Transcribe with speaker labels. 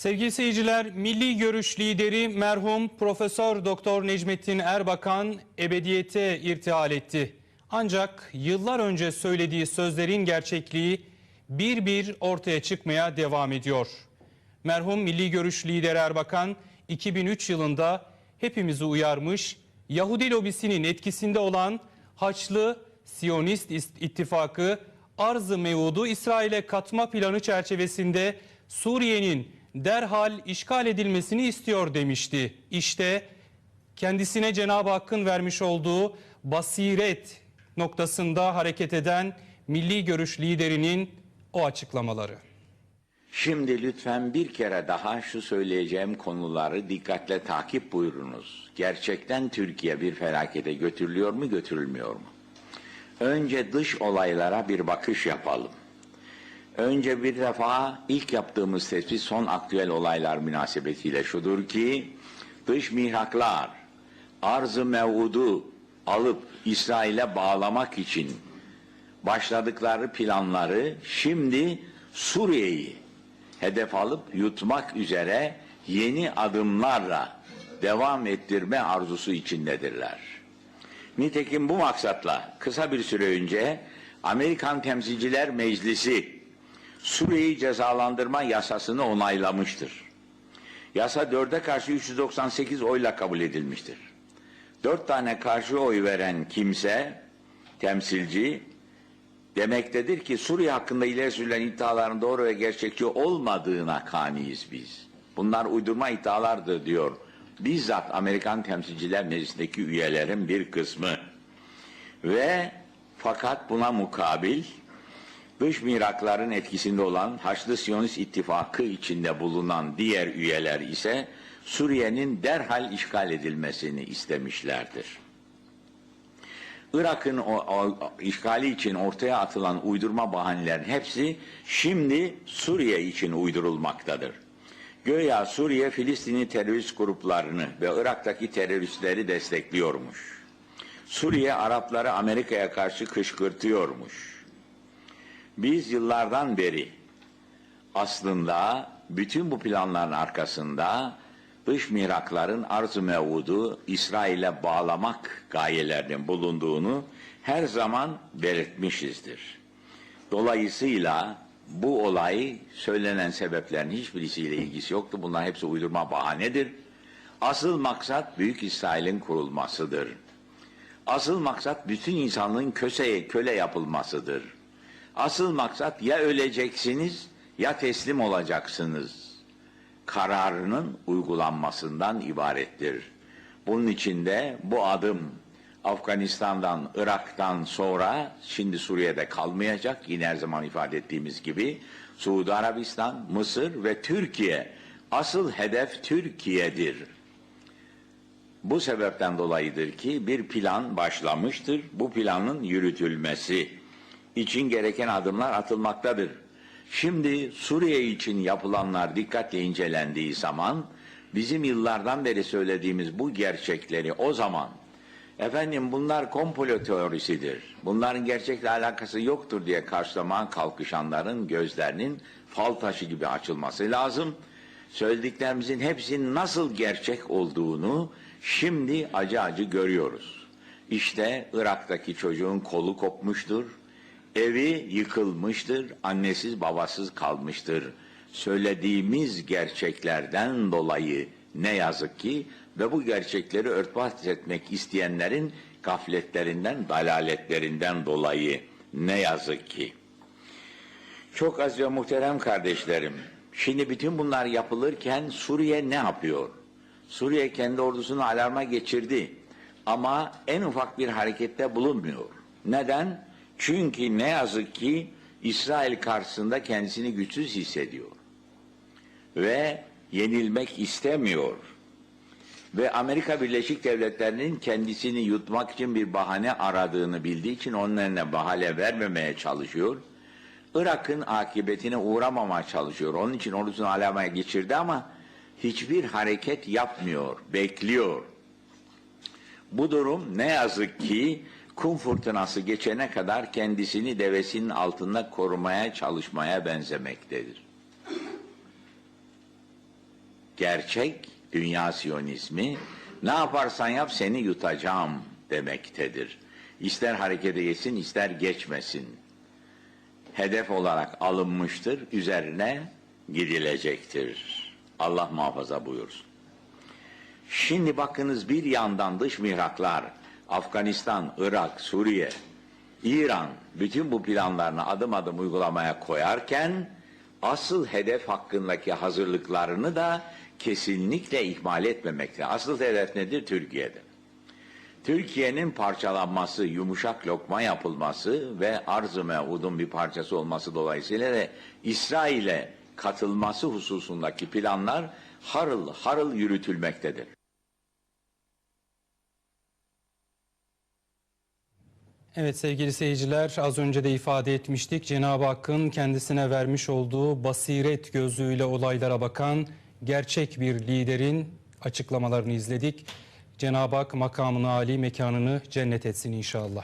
Speaker 1: Sevgili seyirciler, Milli Görüş lideri merhum Profesör Doktor Necmettin Erbakan ebediyete irtihal etti. Ancak yıllar önce söylediği sözlerin gerçekliği bir bir ortaya çıkmaya devam ediyor. Merhum Milli Görüş lideri Erbakan 2003 yılında hepimizi uyarmış, Yahudi lobisinin etkisinde olan Haçlı Siyonist İttifakı arz-ı mevudu İsrail'e katma planı çerçevesinde Suriye'nin derhal işgal edilmesini istiyor demişti. İşte kendisine Cenab-ı Hakk'ın vermiş olduğu basiret noktasında hareket eden milli görüş liderinin o açıklamaları.
Speaker 2: Şimdi lütfen bir kere daha şu söyleyeceğim konuları dikkatle takip buyurunuz. Gerçekten Türkiye bir felakete götürülüyor mu götürülmüyor mu? Önce dış olaylara bir bakış yapalım. Önce bir defa ilk yaptığımız tespit son aktüel olaylar münasebetiyle şudur ki dış mihraklar arz-ı mevudu alıp İsrail'e bağlamak için başladıkları planları şimdi Suriye'yi hedef alıp yutmak üzere yeni adımlarla devam ettirme arzusu içindedirler. Nitekim bu maksatla kısa bir süre önce Amerikan Temsilciler Meclisi Suriye'yi cezalandırma yasasını onaylamıştır. Yasa dörde karşı 398 oyla kabul edilmiştir. Dört tane karşı oy veren kimse, temsilci, demektedir ki Suriye hakkında ileri sürülen iddiaların doğru ve gerçekçi olmadığına kaniyiz biz. Bunlar uydurma iddialardır diyor. Bizzat Amerikan Temsilciler Meclisi'ndeki üyelerin bir kısmı. Ve fakat buna mukabil dış mirakların etkisinde olan Haçlı Siyonist İttifakı içinde bulunan diğer üyeler ise Suriye'nin derhal işgal edilmesini istemişlerdir. Irak'ın o, o, işgali için ortaya atılan uydurma bahanelerin hepsi şimdi Suriye için uydurulmaktadır. Göya Suriye Filistinli terörist gruplarını ve Irak'taki teröristleri destekliyormuş. Suriye Arapları Amerika'ya karşı kışkırtıyormuş. Biz yıllardan beri aslında bütün bu planların arkasında dış mihrakların arz-ı mevudu İsrail'e bağlamak gayelerinin bulunduğunu her zaman belirtmişizdir. Dolayısıyla bu olay söylenen sebeplerin hiçbirisiyle ilgisi yoktu. Bunlar hepsi uydurma bahanedir. Asıl maksat Büyük İsrail'in kurulmasıdır. Asıl maksat bütün insanlığın köseye köle yapılmasıdır. Asıl maksat ya öleceksiniz ya teslim olacaksınız kararının uygulanmasından ibarettir. Bunun için de bu adım Afganistan'dan, Irak'tan sonra şimdi Suriye'de kalmayacak. Yine her zaman ifade ettiğimiz gibi Suudi Arabistan, Mısır ve Türkiye. Asıl hedef Türkiye'dir. Bu sebepten dolayıdır ki bir plan başlamıştır. Bu planın yürütülmesi için gereken adımlar atılmaktadır. Şimdi Suriye için yapılanlar dikkatle incelendiği zaman bizim yıllardan beri söylediğimiz bu gerçekleri o zaman efendim bunlar komplo teorisidir. Bunların gerçekle alakası yoktur diye karşılamaya kalkışanların gözlerinin fal taşı gibi açılması lazım. Söylediklerimizin hepsinin nasıl gerçek olduğunu şimdi acı acı görüyoruz. İşte Irak'taki çocuğun kolu kopmuştur, Evi yıkılmıştır, annesiz babasız kalmıştır. Söylediğimiz gerçeklerden dolayı ne yazık ki ve bu gerçekleri örtbas etmek isteyenlerin gafletlerinden, dalaletlerinden dolayı ne yazık ki. Çok az ve muhterem kardeşlerim, şimdi bütün bunlar yapılırken Suriye ne yapıyor? Suriye kendi ordusunu alarma geçirdi ama en ufak bir harekette bulunmuyor. Neden? Çünkü ne yazık ki İsrail karşısında kendisini güçsüz hissediyor. Ve yenilmek istemiyor. Ve Amerika Birleşik Devletleri'nin kendisini yutmak için bir bahane aradığını bildiği için eline bahane vermemeye çalışıyor. Irak'ın akıbetine uğramamaya çalışıyor. Onun için ordusunu alamaya geçirdi ama hiçbir hareket yapmıyor, bekliyor. Bu durum ne yazık ki kum fırtınası geçene kadar kendisini devesinin altında korumaya çalışmaya benzemektedir. gerçek dünya siyonizmi ne yaparsan yap seni yutacağım demektedir. İster harekete geçsin ister geçmesin. Hedef olarak alınmıştır, üzerine gidilecektir. Allah muhafaza buyursun. Şimdi bakınız bir yandan dış mihraklar, Afganistan, Irak, Suriye, İran bütün bu planlarını adım adım uygulamaya koyarken asıl hedef hakkındaki hazırlıklarını da kesinlikle ihmal etmemekte. Asıl hedef nedir? Türkiye'de. Türkiye'nin parçalanması, yumuşak lokma yapılması ve arz-ı mevhudun bir parçası olması dolayısıyla da İsrail'e katılması hususundaki planlar harıl harıl yürütülmektedir.
Speaker 1: Evet sevgili seyirciler az önce de ifade etmiştik. Cenab-ı Hakk'ın kendisine vermiş olduğu basiret gözüyle olaylara bakan gerçek bir liderin açıklamalarını izledik. Cenab-ı Hak makamını âli mekanını cennet etsin inşallah.